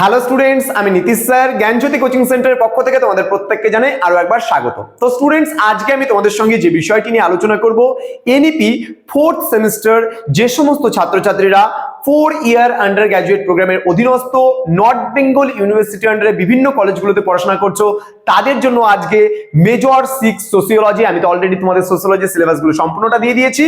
Hello students আমি Nitish sir, জ্ঞানজ্যোতি coaching সেন্টারের পক্ষ থেকে তোমাদের প্রত্যেককে জানাই আরও একবার স্বাগত। তো স্টুডেন্টস আজকে আমি তোমাদের সঙ্গে যে বিষয়টি নিয়ে আলোচনা করব এনইপি ফোর্থ সেমিস্টার যে সমস্ত ছাত্রছাত্রীরা ফোর ইয়ার আন্ডার গ্র্যাজুয়েট প্রোগ্রামের অধীনস্থ নর্থ বেঙ্গল ইউনিভার্সিটি আন্ডারে বিভিন্ন কলেজগুলোতে পড়াশোনা করছ, তাদের জন্য আজকে মেজর সিক্স সোসিওলজি আমি তো অলরেডি তোমাদের সোসিওলজি সিলেবাসগুলো সম্পূর্ণটা দিয়ে দিয়েছি।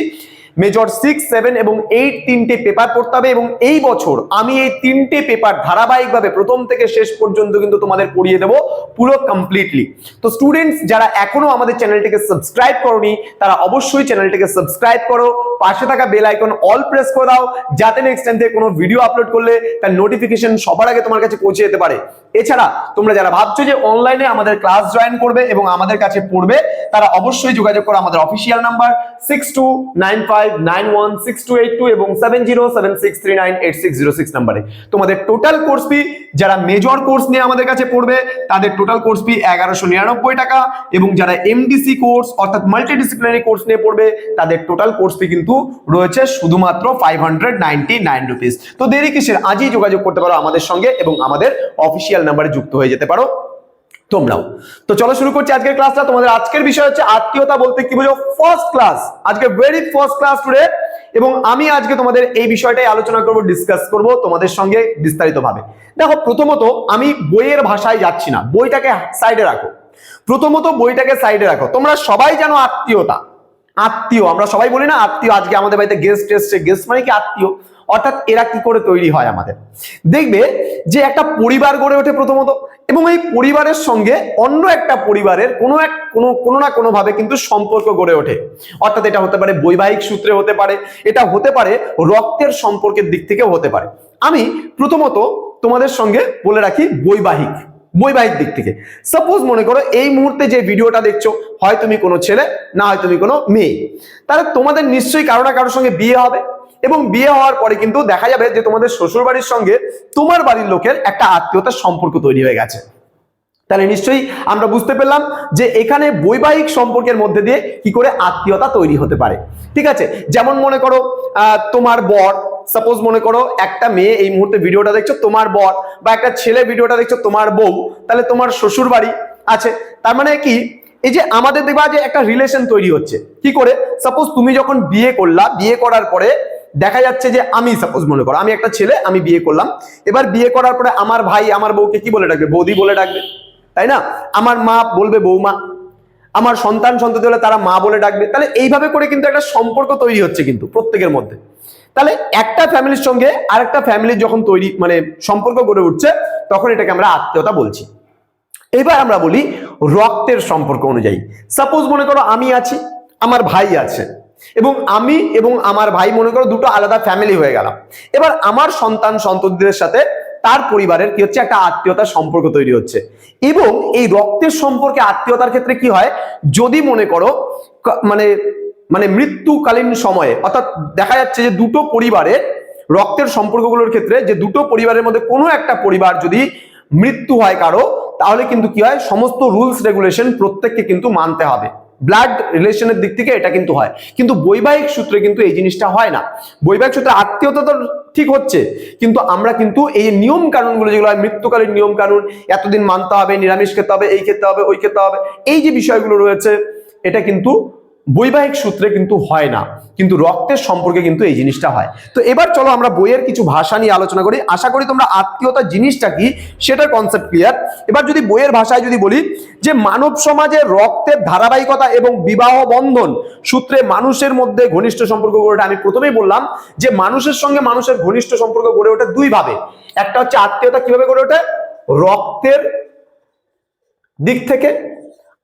মেজর সিক্স সেভেন এবং এইট তিনটে পেপার পড়তে হবে এবং এই বছর আমি এই তিনটে পেপার ধারাবাহিকভাবে প্রথম থেকে শেষ পর্যন্ত কিন্তু তোমাদের পড়িয়ে দেবো পুরো কমপ্লিটলি তো স্টুডেন্টস যারা এখনও আমাদের চ্যানেলটিকে সাবস্ক্রাইব করনি, তারা অবশ্যই চ্যানেলটিকে সাবস্ক্রাইব করো, পাশে থাকা বেল আইকন অল প্রেস করে দাও, যাতে নেক্সট টাইম থেকে কোনো ভিডিও আপলোড করলে তার নোটিফিকেশন সবার আগে তোমার কাছে পৌঁছে যেতে পারে। এছাড়া, তোমরা যারা ভাবছ যে অনলাইনে আমাদের ক্লাস জয়েন করবে এবং আমাদের কাছে পড়বে, তারা অবশ্যই যোগাযোগ করো আমাদের official number six two nine five এবং সেভেন নাম্বারে। তোমাদের টোটাল কোর্স ফি যারা মেজর কোর্স নিয়ে আমাদের কাছে পড়বে, তাদের টোটাল কোর্স ফি এগারোশো টাকা এবং যারা এমডিসি কোর্স অর্থাৎ মাল্টিডিসিপ্লিনারি কোর্স নিয়ে পড়বে, তাদের টোটাল কোর্স ফি কিন্তু রয়েছে শুধুমাত্র ফাইভ হান্ড্রেড নাইন রুপিস তো দেরি কিসের? আজই যোগাযোগ করতে পারো আমাদের সঙ্গে এবং আমাদের অফিসিয়াল নাম্বারে যুক্ত হয়ে যেতে পারো। তোমরাও তো চলো শুরু করছি আজকের ক্লাসটা তোমাদের আজকের বিষয় হচ্ছে আত্মীয়তা বলতে কি বুঝো? ফার্স্ট ক্লাস আজকে ভেরি ফার্স্ট ক্লাস টুডে এবং আমি আজকে তোমাদের এই বিষয়টাই আলোচনা করব ডিসকাস করব তোমাদের সঙ্গে বিস্তারিতভাবে। দেখো, প্রথমত আমি বইয়ের ভাষায় যাচ্ছি না। বইটাকে সাইডে রাখো। প্রথমত বইটাকে সাইডে রাখো। তোমরা সবাই জানো আত্মীয়তা। আত্মীয়। আমরা সবাই বলি না আত্মীয়। আজকে আমাদের বাড়িতে গেস্ট এসছে। গেস্ট মানে কি আত্মীয়? অর্থাৎ এরা কি করে তৈরি হয় আমাদের? দেখবে যে একটা পরিবার গড়ে ওঠে প্রথমত এবং এই পরিবারের সঙ্গে অন্য একটা পরিবারের কোনো এক, কোনো কোনো না কোনো ভাবে কিন্তু সম্পর্ক গড়ে ওঠে। অর্থাৎ এটা হতে পারে বৈবাহিক সূত্রে হতে পারে, এটা হতে পারে রক্তের সম্পর্কের দিক থেকেও হতে পারে। আমি প্রথমত তোমাদের সঙ্গে বলে রাখি বৈবাহিক বৈবাহিক দিক থেকে। সাপোজ মনে করো এই মুহূর্তে যে ভিডিওটা দেখছ, হয় তুমি কোনো ছেলে, না হয় তুমি কোনো মেয়ে। তাহলে তোমাদের নিশ্চয়ই কারও না কারোর সঙ্গে বিয়ে হবে। এবং বিয়ে হওয়ার পরে কিন্তু দেখা যাবে যে তোমাদের শ্বশুর বাড়ির সঙ্গে তোমার বাড়ির লোকের একটা আত্মীয়তার সম্পর্ক তৈরি হয়ে গেছে। তাহলে নিশ্চয়ই আমরা বুঝতে পেলাম যে এখানে বৈবাহিক সম্পর্কের মধ্যে দিয়ে কি করে আত্মীয়তা তৈরি হতে পারে। ঠিক আছে? যেমন মনে করো তোমার বর সাপোজ মনে করো একটা মেয়ে এই মুহূর্তে ভিডিওটা দেখছ, তোমার বর বা একটা ছেলে ভিডিওটা দেখছ, তোমার বউ, তাহলে তোমার শ্বশুর বাড়ি আছে। তার মানে কি? এই যে আমাদের দেখবা যে একটা রিলেশন তৈরি হচ্ছে। কি করে? সাপোজ তুমি যখন বিয়ে করলা, বিয়ে করার পরে দেখা যাচ্ছে যে আমি সাপোজ মনে করো, আমি একটা ছেলে, আমি বিয়ে করলাম। এবার বিয়ে করার পরে আমার ভাই আমার বউকে কি বলে ডাকবে? বৌদি বলে ডাকবে। তাই না? আমার মা বলবে বৌমা। আমার সন্তান সন্ততি হলে তারা মা বলে ডাকবে। তাহলে এইভাবে করে কিন্তু একটা সম্পর্ক তৈরি হচ্ছে কিন্তু প্রত্যেকের মধ্যে। তাহলে একটা ফ্যামিলির সঙ্গে আরেকটা ফ্যামিলির যখন তৈরি মানে সম্পর্ক গড়ে উঠছে, তখন এটাকে আমরা আত্মীয়তা বলছি। এবার আমরা বলি রক্তের সম্পর্ক অনুযায়ী। সাপোজ মনে করো আমি আছি, আমার ভাই আছে। এবং আমি এবং আমার ভাই মনে করো দুটো আলাদা ফ্যামিলি হয়ে গেলাম। এবার আমার সন্তান সন্ততিদের সাথে তার পরিবারের কি হচ্ছে? একটা আত্মীয়তার সম্পর্ক তৈরি হচ্ছে। এবং এই রক্তের সম্পর্কে আত্মীয়তার ক্ষেত্রে কি হয়? যদি মনে করো মানে মানে মৃত্যুকালীন সময়ে, অর্থাৎ দেখা যাচ্ছে যে দুটো পরিবারের রক্তের সম্পর্কগুলোর ক্ষেত্রে যে দুটো পরিবারের মধ্যে কোনো একটা পরিবার যদি মৃত্যু হয় কারও, তাহলে কিন্তু কি হয়? সমস্ত রুলস রেগুলেশন প্রত্যেককে কিন্তু মানতে হবে। ব্লাড রিলেশনের দিক থেকে এটা কিন্তু হয়। কিন্তু বৈবাহিক সূত্রে কিন্তু এই জিনিসটা হয় না। বৈবাহিক সূত্রে আত্মীয়তা তো ঠিক হচ্ছে, কিন্তু আমরা কিন্তু এই নিয়ম কানুনগুলো যেগুলো হয়, মৃত্যুকালীন নিয়ম কানুন, এতদিন মানতে হবে, নিরামিষ খেতে হবে, এই খেতে হবে, ওই খেতে হবে, এই যে বিষয়গুলো রয়েছে, এটা কিন্তু বৈবাহিক সূত্রে কিন্তু হয় না, কিন্তু রক্তের সম্পর্কে কিন্তু এই জিনিসটা হয়। তো এবার চলো আমরা বইয়ের কিছু ভাষা নিয়ে আলোচনা করি। আশা করি তোমরা আত্মীয়তা জিনিসটা কি, সেটার কনসেপ্ট ক্লিয়ার এবার যদি বইয়ের ভাষায় যদি বলি যে মানব সমাজে রক্তের ধারাবাহিকতা এবং বিবাহ বন্ধন সূত্রে মানুষের মধ্যে ঘনিষ্ঠ সম্পর্ক গড়ে ওঠে। আমি প্রথমেই বললাম যে মানুষের সঙ্গে মানুষের ঘনিষ্ঠ সম্পর্ক গড়ে ওঠে দুই ভাবে। একটা হচ্ছে আত্মীয়তা কীভাবে গড়ে ওঠে? রক্তের দিক থেকে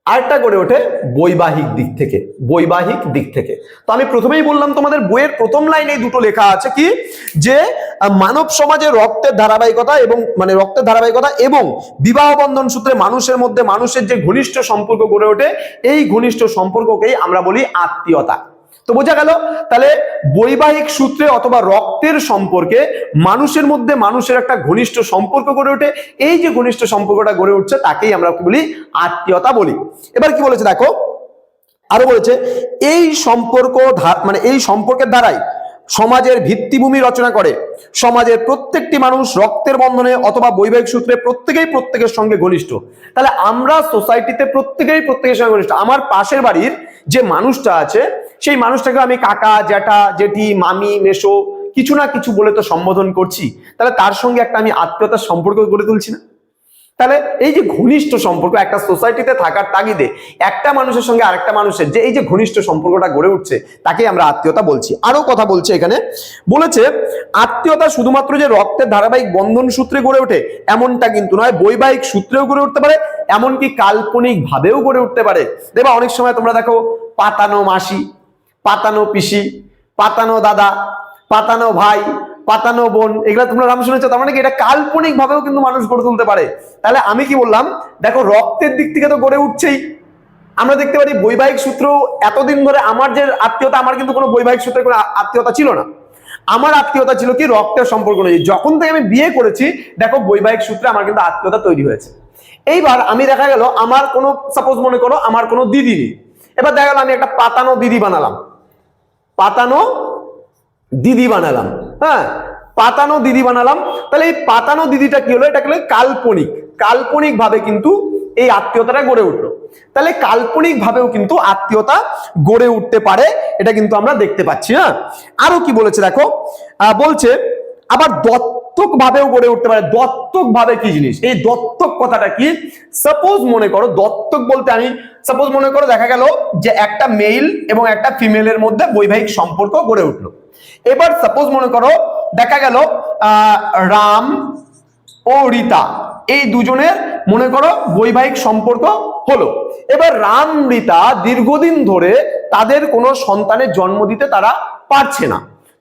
আরেকটা গড়ে ওঠে বৈবাহিক দিক থেকে, বৈবাহিক দিক থেকে। তো আমি প্রথমেই বললাম তোমাদের বইয়ের প্রথম লাইনে দুটো লেখা আছে কি? যে মানব সমাজে রক্তের ধারাবাহিকতা এবং মানে রক্তের ধারাবাহিকতা এবং বিবাহ বন্ধন সূত্রে মানুষের মধ্যে মানুষের যে ঘনিষ্ঠ সম্পর্ক গড়ে ওঠে, এই ঘনিষ্ঠ সম্পর্ককেই আমরা বলি আত্মীয়তা। তো বোঝা গেল, তাহলে বৈবাহিক সূত্রে অথবা রক্তের সম্পর্কে মানুষের মধ্যে মানুষের একটা ঘনিষ্ঠ সম্পর্ক গড়ে ওঠে। এই যে ঘনিষ্ঠ সম্পর্কটা গড়ে উঠছে, তাকেই আমরা বলি? আত্মীয়তা বলি। এবার কি বলেছে দেখো? আরও বলেছে, এই সম্পর্ক মানে এই সম্পর্কের দ্বারাই সমাজের ভিত্তিভূমি রচনা করে। সমাজের প্রত্যেকটি মানুষ রক্তের বন্ধনে অথবা বৈবাহিক সূত্রে প্রত্যেকেই প্রত্যেকের সঙ্গে ঘনিষ্ঠ। তাহলে আমরা সোসাইটিতে প্রত্যেকেই প্রত্যেকের সঙ্গে ঘনিষ্ঠ। আমার পাশের বাড়ির যে মানুষটা আছে সেই মানুষটাকে আমি কাকা, জ্যাঠা, জেঠি, মামি মেশো কিছু না কিছু বলে তো সম্বোধন করছি। তাহলে তার সঙ্গে একটা আমি আত্মীয়তার সম্পর্ক গড়ে তুলছি না? তাহলে এই যে ঘনিষ্ঠ সম্পর্ক, একটা সোসাইটিতে থাকার তাগিদে একটা মানুষের সঙ্গে আরেকটা মানুষের যে এই যে ঘনিষ্ঠ সম্পর্কটা গড়ে উঠছে তাকে আমরা আত্মীয়তা বলছি। আরও কথা বলছে এখানে। বলেছে, আত্মীয়তা শুধুমাত্র যে রক্তের ধারাবাহিক বন্ধন সূত্রে গড়ে ওঠে, এমনটা কিন্তু নয়, বৈবাহিক সূত্রেও গড়ে উঠতে পারে, এমনকি কাল্পনিক ভাবেও গড়ে উঠতে পারে। দেখবা অনেক সময় তোমরা দেখো, পাতানো মাসি পাতানো পিসি, পাতানো দাদা, পাতানো ভাই, পাতানো বোন, এগুলো তোমরা নাম শুনেছো, তার মানে কি এটা কাল্পনিক ভাবেও কিন্তু মানুষ গড়ে তুলতে পারে। তাহলে আমি কি বললাম, দেখো রক্তের দিক থেকে তো গড়ে উঠছেই। আমরা দেখতে পারি বৈবাহিক সূত্র এতদিন ধরে আমার যে আত্মীয়তা, আমার কিন্তু কোনো বৈবাহিক সূত্রে কোনো আত্মীয়তা ছিল না। আমার আত্মীয়তা ছিল কি রক্তের সম্পর্ক নেই। যখন থেকে আমি বিয়ে করেছি, দেখো বৈবাহিক সূত্রে আমার কিন্তু আত্মীয়তা তৈরি হয়েছে। এইবার আমি দেখা গেল, আমার কোনো সাপোজ মনে করো, আমার কোনো দিদি নেই। এবার দেখা গেল আমি একটা পাতানো দিদি বানালাম। পাতানো দিদি বানালাম হ্যাঁ? পাতানো দিদি বানালাম। তাহলে এই পাতানো দিদিটা কি হলো? এটা হলো? কাল্পনিক। কাল্পনিক ভাবে কিন্তু এই আত্মীয়তাটা গড়ে উঠল। তাহলে কাল্পনিক ভাবেও কিন্তু আত্মীয়তা গড়ে উঠতে পারে, এটা কিন্তু আমরা দেখতে পাচ্ছি হ্যাঁ? আরও কি বলেছে দেখো? বলছে, আবার দত্তক ভাবেও গড়ে উঠতে পারে। দত্তক ভাবে কি জিনিস? এই দত্তক কথাটা কি? সাপোজ মনে করো, দত্তক বলতে আমি সাপোজ মনে করো দেখা গেল যে একটা মেল এবং একটা ফিমেলের মধ্যে বৈবাহিক সম্পর্ক গড়ে উঠল। এবার সাপোজ মনে করো দেখা গেল রাম ও রীতা, এই দুজনের মনে করো বৈবাহিক সম্পর্ক হলো। এবার রাম, রীতা দীর্ঘদিন ধরে তাদের কোনো সন্তানের জন্ম দিতে তারা পারছে না।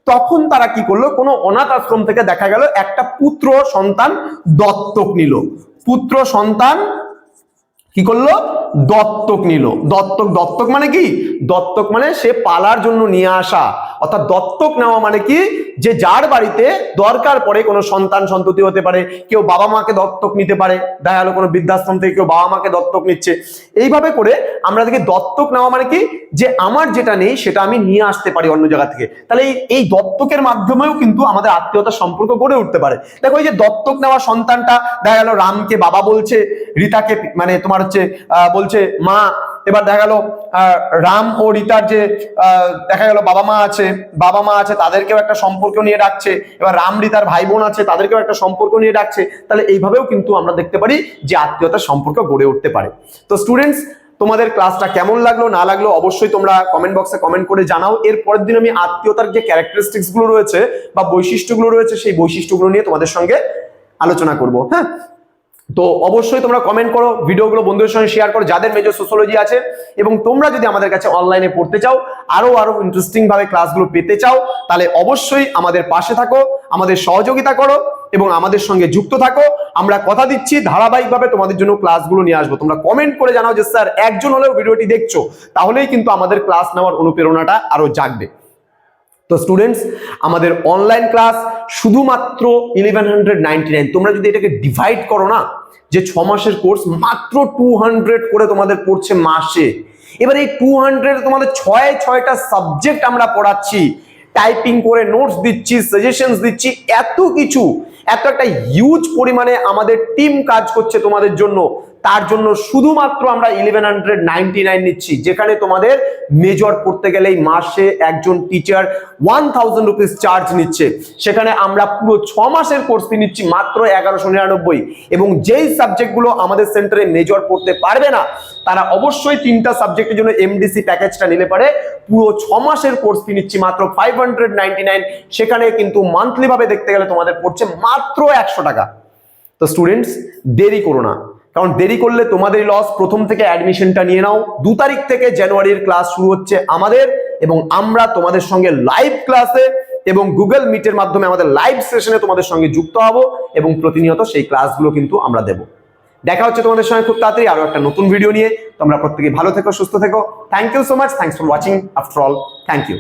তখন তারা কি করল, কোনো অনাথ আশ্রম থেকে দেখা গেল একটা পুত্র সন্তান দত্তক নিল। পুত্র সন্তান কি করল? দত্তক নিল। দত্তক দত্তক মানে কি? দত্তক মানে সে পালার জন্য নিয়ে আসা। অর্থাৎ দত্তক নেওয়া মানে কি? যে যার বাড়িতে দরকার পড়ে কোনো সন্তান সন্ততি হতে পারে কেউ বাবা মাকে দত্তক নিতে পারে দেখা গেলো কোনো বৃদ্ধাশ্রম থেকে কেউ বাবা মাকে দত্তক নিচ্ছে। এইভাবে করে আমরা দেখি দত্তক নেওয়া মানে কি? যে আমার যেটা নেই সেটা আমি নিয়ে আসতে পারি অন্য জায়গা থেকে। তাহলে এই দত্তকের মাধ্যমেও কিন্তু আমাদের আত্মীয়তার সম্পর্ক গড়ে উঠতে পারে। দেখো এই যে দত্তক নেওয়া সন্তানটা দেখা গেল রামকে বাবা বলছে রীতাকে মানে তোমার হচ্ছে আহ, বলছে, মা। এবার দেখা গেল রাম ও রীতার যে দেখা গেল বাবা মা আছে বাবা মা আছে, তাদেরকেও একটা সম্পর্ক নিয়ে ডাকছে। এবার রাম রীতার ভাই বোন আছে, তাদেরকেও একটা সম্পর্ক নিয়ে ডাকছে। তাহলে এইভাবেও কিন্তু আমরা দেখতে পারি যে আত্মীয়তার সম্পর্ক গড়ে উঠতে পারে। তো স্টুডেন্টস তোমাদের ক্লাসটা কেমন লাগল, না লাগল, অবশ্যই তোমরা কমেন্ট বক্সে কমেন্ট করে জানাও। এর পরের দিন আমি আত্মীয়তার যে ক্যারেক্টারিস্টিক্সগুলো রয়েছে বা বৈশিষ্ট্যগুলো রয়েছে, সেই বৈশিষ্ট্যগুলো নিয়ে তোমাদের সঙ্গে আলোচনা করব হ্যাঁ? তো অবশ্যই তোমরা কমেন্ট করো, ভিডিওগুলো বন্ধুদের সঙ্গে শেয়ার করো, যাদের মেজর সোশ্যোলজি আছে, এবং তোমরা যদি আমাদের কাছে অনলাইনে পড়তে চাও, আরও আরও ইন্টারেস্টিং ভাবে ক্লাসগুলো পেতে চাও, তাহলে অবশ্যই আমাদের পাশে থাকো, আমাদের সহযোগিতা করো, এবং আমাদের সঙ্গে যুক্ত থাকো। আমরা কথা দিচ্ছি, ধারাবাহিকভাবে তোমাদের জন্য ক্লাসগুলো নিয়ে আসব। তোমরা কমেন্ট করে জানাও যে, স্যার, একজন হলেও ভিডিওটি দেখছ। তাহলেই কিন্তু আমাদের ক্লাস নেওয়ার অনুপ্রেরণাটা আরও জাগবে। তো স্টুডেন্টস আমাদের অনলাইন ক্লাস শুধুমাত্র ইলেভেন হান্ড্রেড নাইনটি নাইন তোমরা যদি এটাকে ডিভাইড করো না, যে ছ মাসের কোর্স মাত্র টু হান্ড্রেড করে তোমাদের পড়ছে মাসে, এবার এই টু হান্ড্রেড তোমাদের ছয়, ছয়টা সাবজেক্ট আমরা পড়াচ্ছি। টাইপিং করে নোটস দিচ্ছি সাজেশনস দিচ্ছি, এত কিছু, এত একটা হিউজ পরিমাণে আমাদের টিম কাজ করছে তোমাদের জন্য। তার জন্য শুধুমাত্র আমরা ইলেভেন হান্ড্রেড নাইনটি নাইন নিচ্ছি, যেখানে তোমাদের মেজর পড়তে গেলেই মাসে একজন teacher one thousand rupees charge নিচ্ছে। সেখানে আমরা পুরো ছ মাসের কোর্স নিচ্ছি মাত্র এগারোশো নিরানব্বই। এবং যেই সাবজেক্টগুলো আমাদের সেন্টারে মেজর পড়তে পারবে না, তারা অবশ্যই তিনটা সাবজেক্টের জন্য এমডিসি প্যাকেজটা নিলে পারে। পুরো ছ মাসের কোর্স নিচ্ছি মাত্র ফাইভ হান্ড্রেড নাইনটি নাইন সেখানে কিন্তু মান্থলি ভাবে দেখতে গেলে তোমাদের পড়ছে মাত্র একশো টাকা। তো স্টুডেন্টস দেরি করো না। কারণ দেরি করলে তোমাদের লস প্রথম থেকে অ্যাডমিশনটা নিয়ে নাও। দু তারিখ থেকে জানুয়ারির ক্লাস শুরু হচ্ছে আমাদের এবং আমরা তোমাদের সঙ্গে লাইভ ক্লাসে এবং গুগল মিটের মাধ্যমে আমাদের লাইভ সেশনে তোমাদের সঙ্গে যুক্ত হব এবং প্রতিনিয়ত সেই ক্লাসগুলো কিন্তু আমরা দেব। দেখা হচ্ছে তোমাদের সঙ্গে খুব তাড়াতাড়ি আরও একটা নতুন ভিডিও নিয়ে। তোমরা প্রত্যেকে ভালো থেকো, সুস্থ থেকো। Thank you so much thanks for watching after all thank you